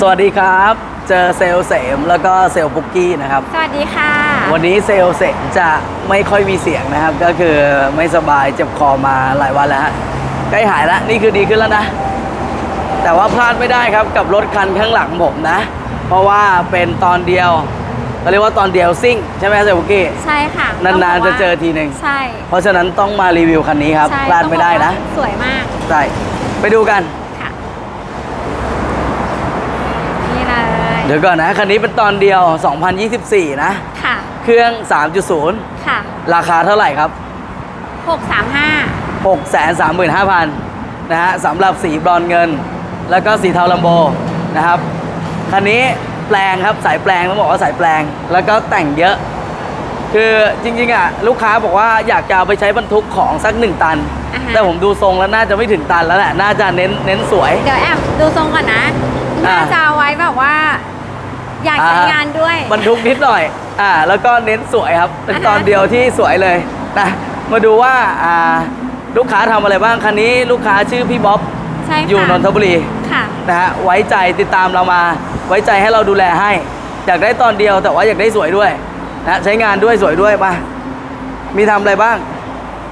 สวัสดีครับ เจอเซลลเสมแล้วก็เซลลปุกกี้นะครับ สวัสดีค่ะ วันนี้เซลลเสมจะไม่ค่อยมีเสียงนะครับ ก็คือไม่สบายเจ็บคอมาหลายวันแล้วฮะใกล้หายแล้วนี่คือดีขึ้นแล้วนะ แต่ว่าพลาดไม่ได้ครับกับรถคันข้างหลังผมนะ เพราะว่าเป็นตอนเดียวเราเรียกว่าตอนเดียวซิ่งใช่ไหมเซลลปุกกี้ ใช่ค่ะนานๆต้งบกว่จะเจอทีหนึ่งใช่ เพราะฉะนั้นต้องมารีวิวคันนี้ครับใช่พลาดไม่ได้นะต้องบอกว่าสวยมาก ใช่ ไปดูกันค่ะนี่ เลยเดี๋ยวก่อนนะ คันนี้เป็นตอนเดียว 2024 นะ ค่ะ เครื่อง 3.0 ค่ะ ราคาเท่าไหร่ครับ 635 635,000 นะฮะสำหรับสีบรอนซ์เงิน แล้วก็สีเทาลัมโบนะครับ คันนี้แปลงครับสายแปลงต้องบอกว่าสายแปลง แล้วก็แต่งเยอะ คือจริงๆอะลูกค้าบอกว่าอยากจะเอาไปใช้บรรทุกของสักหนึ่งตัน อ่าฮะ แต่ผมดูทรงแล้วน่าจะไม่ถึงตันแล้วแหละ น่าจะเน้นเน้นสวย เดี๋ยวแอบดูทรงก่อนนะ อ่า น่าจะเอาไว้แบบว่า อยากใช้งานด้วย บรรทุกนิดหน่อยอ่าแล้วก็เน้นสวยครับ เป็นอ่าฮะตอนเดียวที่สวยเลยนะมาดูว่าอ่าลูกค้าทำอะไรบ้างคันนี้ลูกค้าชื่อพี่บ๊อบใช่ค่ะอยู่นนทบุรีค่ะนะฮะไว้ใจติดตามเรามา ไว้ใจให้เราดูแลให้ อยากได้ตอนเดียวแต่ว่าอยากได้สวยด้วยนะใช้งานด้วยสวยด้วยมามีทำอะไรบ้าง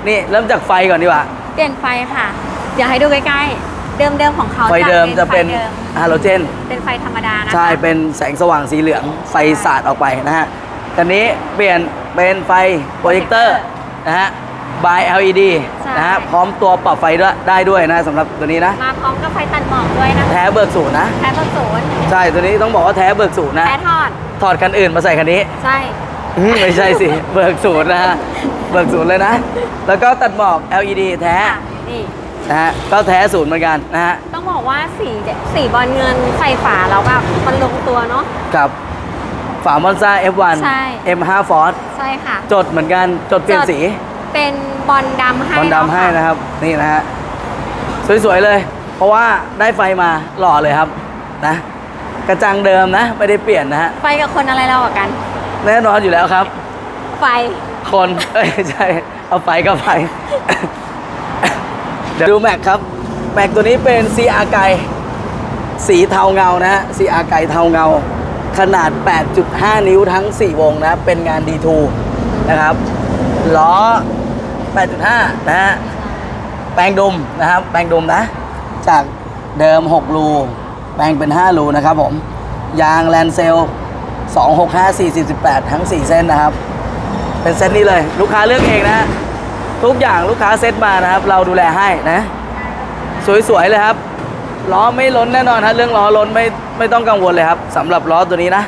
นี่เริ่มจากไฟก่อนดีกว่า เปลี่ยนไฟค่ะ เดี๋ยวให้ดูใกล้ๆ เดิมๆของเขาไฟเดิมจะเป็นไฟดิมฮาโลเจน เป็นไฟธรรมดานะคะใช่ เป็นแสงสว่างสีเหลือง ไฟสาดออกไปนะฮะคันนี้เปลี่ยนเป็นไฟโปรเจคเตอร์นะฮะ by LED ใช่นะฮะ พร้อมตัวปรับไฟด้วยได้ด้วยนะสำหรับตัวนี้นะ มาพร้อมกับไฟตัดหมอกด้วยนะคะแท้เบิกศูนย์นะ แท้ต้นศูนย์ ใช่ ตัวนี้ต้องบอกว่าแท้เบิกศูนย์นะ แท้ทอด ถอดคันอื่นมาใส่คันนี้ ใช่อืมไม่ใช่สิ เบิกศูนย์นะฮะ เบิกศูนย์เลยนะ แล้วก็ตัดหมอก LED แท้ค่ะนี่ นะฮะก็แท้ศูนย์เหมือนกันนะฮะต้องบอกว่าสีสีบอลเงินใส่ฝาแล้วแบบมันลงตัวเนาะ กับฝามอนซ่า F1 ใช่ M5 Force ใช่ค่ะ จดเหมือนกันจดเปลี่ยนสีเป็นบอลดำให้บอลดำให้แล้วนะครับนี่นะฮะสวยๆเลย เพราะว่าได้ไฟมาหล่อเลยครับนะกระจังเดิมนะไม่ได้เปลี่ยนนะฮะไฟกับคนอะไรเรากว่ากัน แน่นอนอยู่แล้วครับ ไฟคนเอ้ยใช่เอาไฟก็ไฟ เดี๋ยวดูแม็กครับ แม็กตัวนี้เป็น CR ไกสีเทาเงานะฮะ CR ไกเทาเงา ขนาด 8.5 นิ้วทั้ง 4 วงนะ เป็นงาน D2 นะครับล้อ 8.5 นะฮะ แปลงดุมนะครับ แปลงดุมนะ จากเดิม 6 รู แปลงเป็น 5 รูนะครับผม ยางแลนเซล 265 40 18ทั้ง 4 เส้นนะครับ เป็นเซตนี้เลย ลูกค้าเลือกเองนะฮะ ทุกอย่างลูกค้าเซตมานะครับ เราดูแลให้นะ สวยๆเลยครับล้อไม่ล้นแน่นอนฮะเรื่องล้อล้นไม่ไม่ต้องกังวลเลยครับสำหรับล้อตัวนี้นะ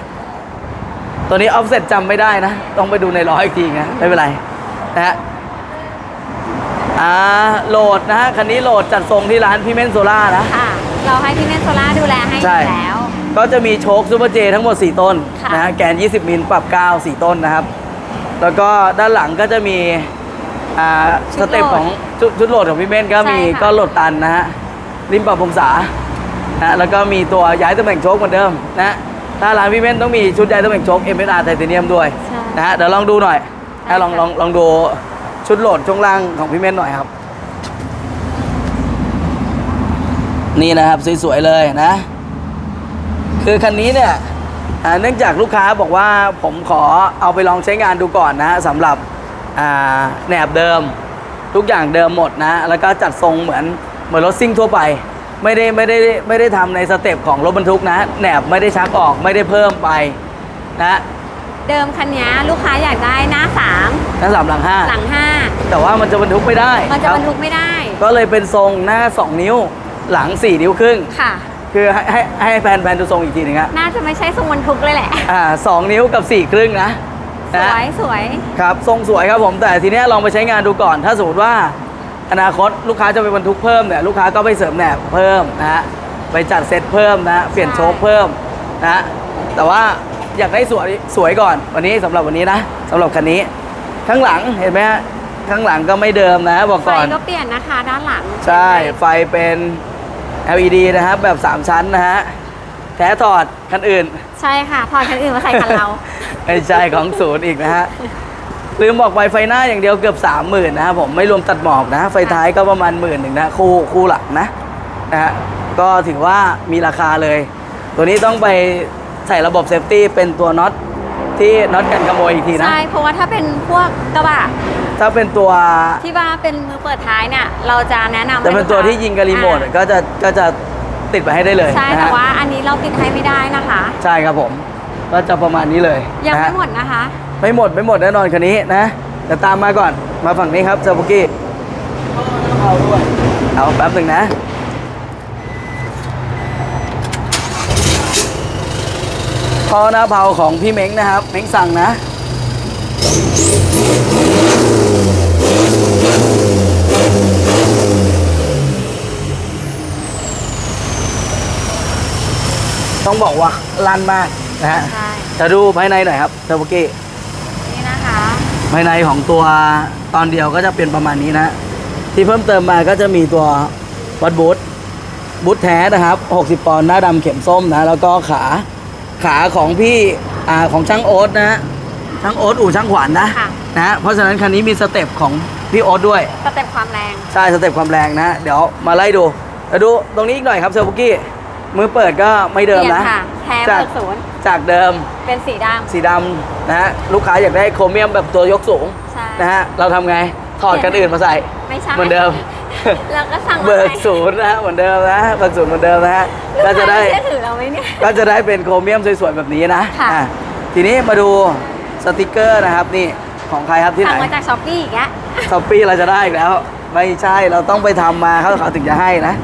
ตัวนี้ออฟเซ็ตจำไม่ได้นะ ต้องไปดูในล้ออีกทีนะไม่เป็นไรนะฮะอ่าโหลดนะฮะคันนี้โหลดจัดทรงที่ร้านพี่เม่นโซล่านะ ค่ะ เราให้พี่เมนโซล่าดูแลให้อใช่ ยู่แล้ว ก็จะมีโชคซูเปอร์เจทั้งหมด 4 ต้นค่ะ นะฮะแกน 20 มิลปรับ 9 4 ต้นนะครับ แล้วก็ด้านหลังก็จะมี อ่าสเต็ปของชุดชุดโหลดของพี่เม่นก็มีใช่ค่ะ ก็โหลดตันนะฮะริมปรับองศานะแล้วก็มีตัวย้ายตำแหน่งโชคเหมือนเดิมนะถ้าร้านพี่เม่นต้องมีชุดย้ายตำแหน่งโชค MSR ไทเทเนียมด้วยใช่ นะฮะเดี๋ยวลองดูหน่อยใช่นะลองค่ะ ลองลองดูชุดโหลดช่วงล่างของพี่เม่นหน่อยครับ นี่นะครับสวยๆเลยนะ คือคันนี้เนี่ยอ่าเนื่องจากลูกค้าบอกว่าผมขอเอาไปลองใช้งานดูก่อนนะฮะสำหรับอ่า แหนบเดิม ทุกอย่างเดิมหมดนะ แล้วก็จัดทรงเหมือนเหมือนรถซิ่งทั่วไป ไม่ได้ไม่ได้ไม่ได้ทำในสเต็ปของรถบรรทุกนะแหนบไม่ได้ชักออกไม่ได้เพิ่มไปนะเดิมคันนี้ลูกค้าอยากได้หน้าสามทั้งสามหลังห้าหลังห้าแต่ว่ามันจะบรรทุกไม่ได้มันจะครับบรรทุกไม่ได้ ก็เลยเป็นทรงหน้า 2 นิ้วหลัง 4 นิ้วครึ่งค่ะ คือให้ให้ให้แฟนแฟนดูทรงอีกทีหนึงฮะน่าจะไม่ใช่ทรงบรรทุกเลยแหละอ่าสองนิ้วกับ 4 ครึ่งนะ สนะวยสวย ครับทรงสวยครับผมแต่ทีเนี้ยลองไปใช้งานดูก่อน ถ้าสมมติว่าอนาคตลูกค้าจะไปบรรทุกเพิ่มเนี่ยลูกค้าก็ไปเสริมแหนบเพิ่มนะฮะไปจัดเซตเพิ่มนะเปลี่ยนโชคเพิ่มนะแต่ว่าอยากได้สวยสวยก่อน วันนี้สำหรับวันนี้นะสำหรับคันนี้ ข้างหลังเห็นไหมฮะข้างหลังก็ไม่เดิมนะบอกไฟก่อน ก็เปลี่ยนนะคะด้านหลังใช่ ไฟเป็น LED นะครับแบบ 3 ชั้นนะฮะแท้ถอดคันอื่น ใช่ค่ะถอดคันอื่นมาใส่คันเรา ไม่ใช่ของศูนย์อีกนะฮะ ลืมบอกไปไฟหน้าอย่างเดียวเกือบสามหมื่นนะครับผมไม่รวมตัดหมอกนะ ไฟท้ายก็ประมาณหมื่นหนึ่งนะ คู่คู่หลังนะนะฮะก็ถือว่ามีราคาเลย ตัวนี้ต้องไปใส่ระบบเซฟตี้เป็นตัวน็อตที่น็อตกันขโมยอีกทีนะใช่เพราะว่าถ้าเป็นพวกกระบะถ้าเป็นตัวที่ว่าเป็นมือเปิดท้ายเนี่ยเราจะแนะนำจะเป็นตัวที่ยิงกับรีโมทอ่าก็จะก็จะติดไปให้ได้เลยใช่นะแต่ฮะว่าอันนี้เราติดให้ไม่ได้นะคะ ใช่ครับผม ก็จะประมาณนี้เลยยังนะไม่ฮะหมดนะคะ ไม่หมดไม่หมดแน่นอนคันนี้นะแต่ตามมาก่อนมาฝั่งนี้ครับซาบุกิเอาด้วยเอาแป๊บหนึ่งนะพอหน้าเผาของพี่เม้งนะครับ เม้งสั่งนะต้องบอกว่าลั่นมาก นะฮะใช่ จะดูภายในหน่อยครับซาบุกินี่นะคะ ภายในของตัวตอนเดียวก็จะเป็นประมาณนี้นะ ที่เพิ่มเติมมาก็จะมีตัววัดบูทบูทแท้นะครับ 60 ปอนด์หน้าดำเข็มส้มนะ แล้วก็ขาขาของพี่อ่าของช่างโอ๊ตนะฮะช่างโอ๊ตอู่ช่างขวัญนะค่ะ นะฮะเพราะฉะนั้นคันนี้มีสเต็ปของพี่โอ๊ตด้วย สเต็ปความแรง ใช่สเต็ปความแรงนะ เดี๋ยวมาไล่ดูแล้วดูตรงนี้อีกหน่อยครับเซอร์บุกี้ มือเปิดก็ไม่เดิมนะเปลี่ยนค่ะแท้จากเปิดศูนย์จากเดิมเป็นสีดสีดำนะฮะลูกค้าอยากได้โครเมียมแบบตัวยกสูงำใช่นะฮะเราทำไงถอดกันอื่นมาใส่ไม่ใช่เหมือนเดิมเราก็สั่งมาเบิกให้ศูนย์นะฮะเหมือนเดิมนะเบิกศูนย์เหมือนเดิมนะฮะก็จะได้ลูกค้าเชื่อถือเราไหมเนี่ยก็จะได้เป็นโครเมียมสวยๆแบบนี้นะค่ะอะทีนี้มาดูสติกเกอร์นะครับนี่ของใครครับที่ไหสั่งนมาจากช้อปปี้อีกแล้วช้อปปี้เราจะได้อีกแล้ว ไม่ใช่เราต้องไปทำมาเขาเขาถึงจะให้นะ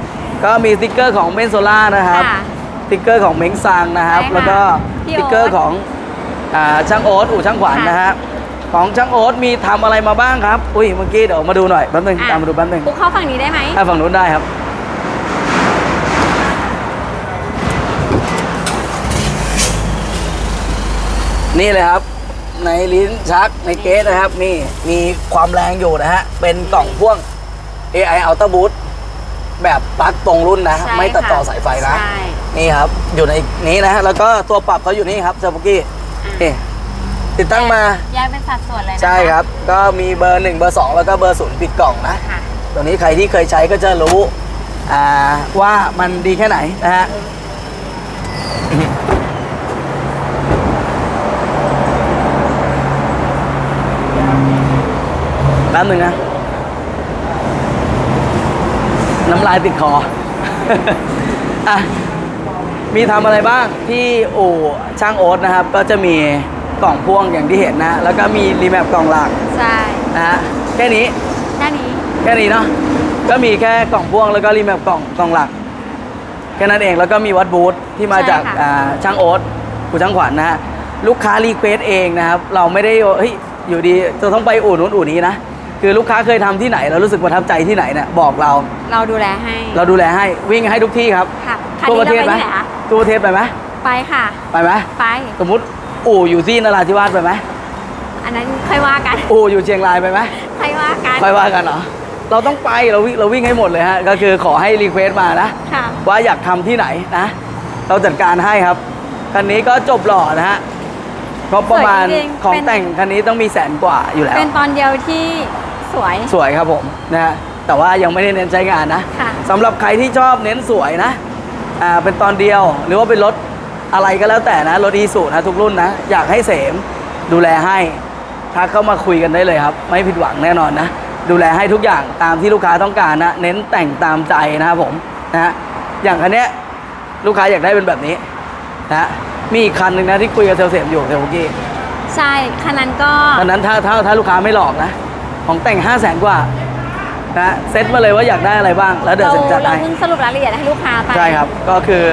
ก็มีสติกเกอร์ของเมนโซล่านะครับค่ะ สติกเกอร์ของเม้งซังนะครับ ใช่ค่ะแล้วก็สพี่ติกเกอร์โอ๊ตของอ่าช่างโอ๊ตอู่ช่างขวัญค่ะ นะฮะของช่างโอ๊ตมีทำอะไรมาบ้างครับ อุ้ยเมื่อกี้เดี๋ยวมาดูหน่อยแป๊บหนึงอะตามมาดูแป๊บหนึง ปุ๊กเข้าฝั่งนี้ได้ไหมถ้าฝั่งนู้นได้ครับ นี่เลยครับ ในลิ้นชักในเกสนะครับ นี่มีความแรงอยู่นะฮะ เป็นกล่องพ่วง AI Ultra Boost แบบปลั๊กตรงรุ่นนะ ใช่ไม่ตัดต่อค่ะสายไฟนะ ใช่ นี่ครับ อยู่ในนี้นะฮะแล้วก็ตัวปรับเขาอยู่นี่ครับเซอร์ปุกี้นี่ติดตั้งมา แยกเป็นสัดส่วนเลยนะคะใช่ครับ ก็มีเบอร์ 1 เบอร์ 2 แล้วก็เบอร์ 0 ปิดกล่องนะ ค่ะ ตัวนี้ใครที่เคยใช้ก็จะรู้อ่าว่ามันดีแค่ไหนนะฮะ แป๊บหนึ่งนะ น้ำลายติดคอ อะ มีทำอะไรบ้างที่อู่ช่างโอ๊ตนะครับ ก็จะมีกล่องพ่วงอย่างที่เห็นนะ แล้วก็มีรีแมปกล่องหลักใช่นะฮะแค่นี้แค่นี้ แค่นี้เนาะ ก็มีแค่กล่องพ่วงแล้วก็รีแมปกล่องกล่องหลัก แค่นั้นเอง แล้วก็มีวัดบูธที่มาจากใช่ค่ะ อ่าช่างโอ๊ตกูช่างขวัญนะฮะ ลูกค้ารีเควสเองนะครับ เราไม่ได้ว่าเฮ้ย อยู่ดีจะต้องไปอู่นู้นอู่นี้นะ คือลูกค้าเคยทำที่ไหนแล้วรู้สึกประทับใจที่ไหนเนี่ยบอกเรา เราดูแลให้ เราดูแลให้วิ่งให้ทุกที่ครับค่ะคันทั่วนี้ประเราเทศไหมไปที่ไหนคะทั่วประเทศไปไหมไปค่ะ ไปไหมไป สมมติอู่อยู่ที่นราธิวาสไปไหมอันนั้นค่อยว่ากันอู่อยู่เชียงรายไปไหมค่อยว่ากันค่อยว่ากันเหรอเราต้องไปเราวิ่งเราวิ่งให้หมดเลยฮะก็คือขอให้รีเควสมานะค่ะว่าอยากทำที่ไหนนะ เราจัดการให้ครับคันนี้ก็จบหล่อนะฮะก็ประมาณสวยจริงๆของเป็นแต่งคันนี้ต้องมีแสนกว่าอยู่แล้ว เป็นตอนเดียวที่ สวย สวยครับผมนะฮะแต่ว่ายังไม่ได้เน้นใช้งานนะค่ะ สำหรับใครที่ชอบเน้นสวยนะอ่าเป็นตอนเดียวหรือว่าเป็นรถอะไรก็แล้วแต่นะรถอีสูนะทุกรุ่นนะ อยากให้เสมดูแลให้ทักเข้ามาคุยกันได้เลยครับ ไม่ผิดหวังแน่นอนนะ ดูแลให้ทุกอย่างตามที่ลูกค้าต้องการนะ เน้นแต่งตามใจนะครับผมนะฮะอย่างคันเนี้ยลูกค้าอยากได้เป็นแบบนี้นะฮะมีอีกคันหนึ่งนะที่คุยกับเซลลเสมอยู่เซลล์เมื่อกี้ใช่คันนั้นก็คันนั้นถ้าถ้าถ้าลูกค้าไม่หลอกนะ ของแต่ง 5 0 0แสนกว่านะเซ็ตมาเลยว่าอยากได้อะไรบ้าง แล้วเดี๋ยวเราเซ็นจัดเราให้ เพิ่งสรุปรายละเอียดให้ลูกค้าไปใช่ครับ ก็คือ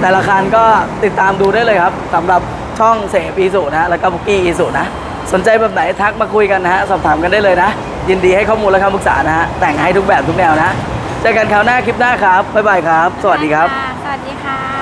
แต่ละคันก็ติดตามดูได้เลยครับสำหรับช่องเสพอีสุนะแล้วก็บุกกี้อีสุนะ สนใจแบบไหนทักมาคุยกันนะฮะ สอบถามกันได้เลยนะ ยินดีให้ข้อมูลและคำปรึกษานะฮะ แต่งให้ทุกแบบทุกแนวนะเจอกันคราวหน้าคลิปหน้าครับ บ๊ายบายครับ สวัสดีครับะสวัสดีค่ะ